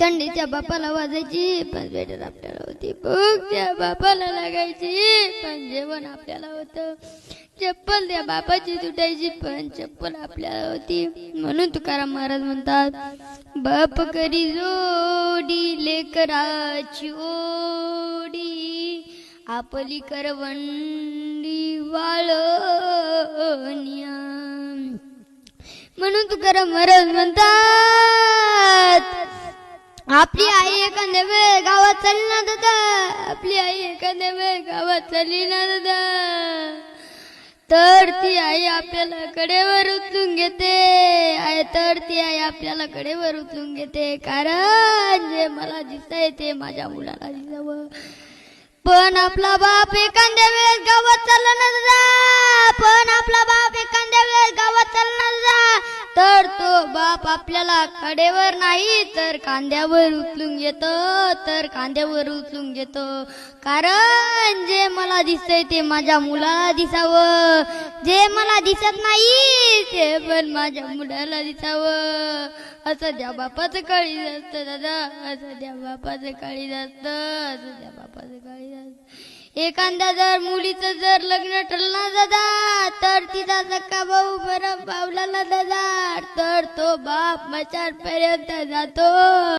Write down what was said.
थंडीच्या बापाला वाजायची पण स्वेटर आपल्याला होती. भूक त्या बापाला लागायची पण जेवण आपल्याला होतं. चप्पल त्या बापाची तुटायची पण चप्पल आपल्याला होती. म्हणून तुकाराम महाराज म्हणतात बाप करी जोडी लेकराची ओडी आपली करवंडी वाळनिया म्हणून तुकाराम महाराज म्हणतात आपली आई एखाद्या वेळ गावात चालली ना दादा. आपली आई एखाद्या वेळ गावात चालली ना दादा. तर ती आई आपल्याला कडेवर उचलून घेते. आय तर ती आई आपल्याला कडेवर उचलून घेते. कारण जे मला दिसतंय ते माझ्या मुलाला दिसावं. पण आपला बाप एखाद्या वेळेस गावात चालला ना दादा. पण तर तो बाप आपल्याला कडेवर नाही तर कांद्यावर उचलून घेतो तर कांद्यावर उचलून घेतो. कारण जे मला दिसतंय ते माझ्या मुलाला दिसावं. जे मला दिसत नाही ते पण माझ्या मुलाला दिसावं. असं त्या बापाचं काळी असतं दादा. असं त्या बापाचं काळी असतं असं त्या बापाचं काळी असतं. एखाद्या जर मुलीचं जर लग्न ठरलं दादा तर भाऊ बरं? पावलाला दादा. तर तो बाप मचार पर्यंत जातो.